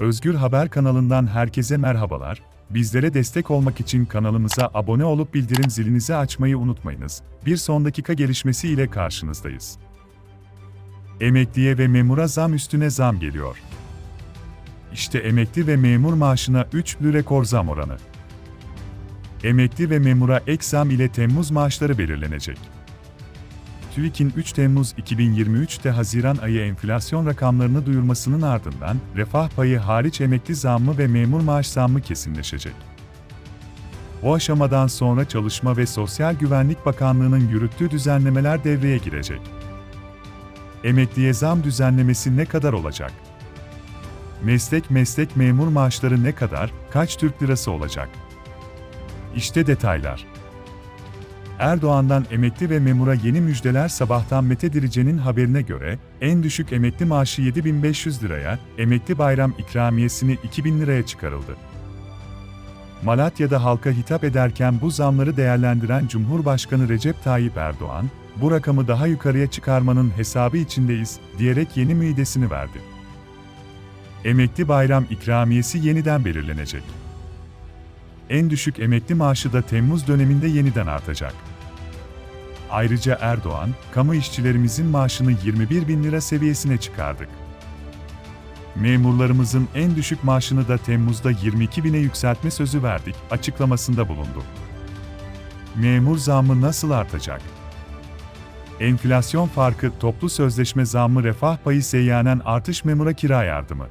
Özgür Haber kanalından herkese merhabalar. Bizlere destek olmak için kanalımıza abone olup bildirim zilinizi açmayı unutmayınız. Bir son dakika gelişmesi ile karşınızdayız. Emekliye ve memura zam üstüne zam geliyor. İşte emekli ve memur maaşına 3'lü rekor zam oranı. Emekli ve memura ek zam ile Temmuz maaşları belirlenecek. TÜİK'in 3 Temmuz 2023'te Haziran ayı enflasyon rakamlarını duyurmasının ardından refah payı hariç emekli zammı ve memur maaş zammı kesinleşecek. Bu aşamadan sonra Çalışma ve Sosyal Güvenlik Bakanlığı'nın yürüttüğü düzenlemeler devreye girecek. Emekliye zam düzenlemesi ne kadar olacak? Meslek meslek memur maaşları ne kadar, kaç Türk lirası olacak? İşte detaylar. Erdoğan'dan emekli ve memura yeni müjdeler sabahtan Mete Dirice'nin haberine göre, en düşük emekli maaşı 7500 liraya, emekli bayram ikramiyesini 2000 liraya çıkarıldı. Malatya'da halka hitap ederken bu zamları değerlendiren Cumhurbaşkanı Recep Tayyip Erdoğan, bu rakamı daha yukarıya çıkarmanın hesabı içindeyiz, diyerek yeni müjdesini verdi. Emekli bayram ikramiyesi yeniden belirlenecek. En düşük emekli maaşı da Temmuz döneminde yeniden artacak. Ayrıca Erdoğan, kamu işçilerimizin maaşını 21 bin lira seviyesine çıkardık. Memurlarımızın en düşük maaşını da Temmuz'da 22 bine yükseltme sözü verdik, açıklamasında bulundu. Memur zammı nasıl artacak? Enflasyon farkı, toplu sözleşme zammı refah payı seyyanen artış memura kira yardımı.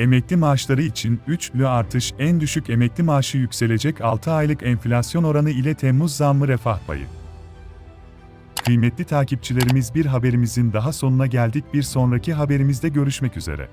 Emekli maaşları için 3'lü artış en düşük emekli maaşı yükselecek 6 aylık enflasyon oranı ile Temmuz zammı refah payı. Kıymetli takipçilerimiz bir haberimizin daha sonuna geldik bir sonraki haberimizde görüşmek üzere.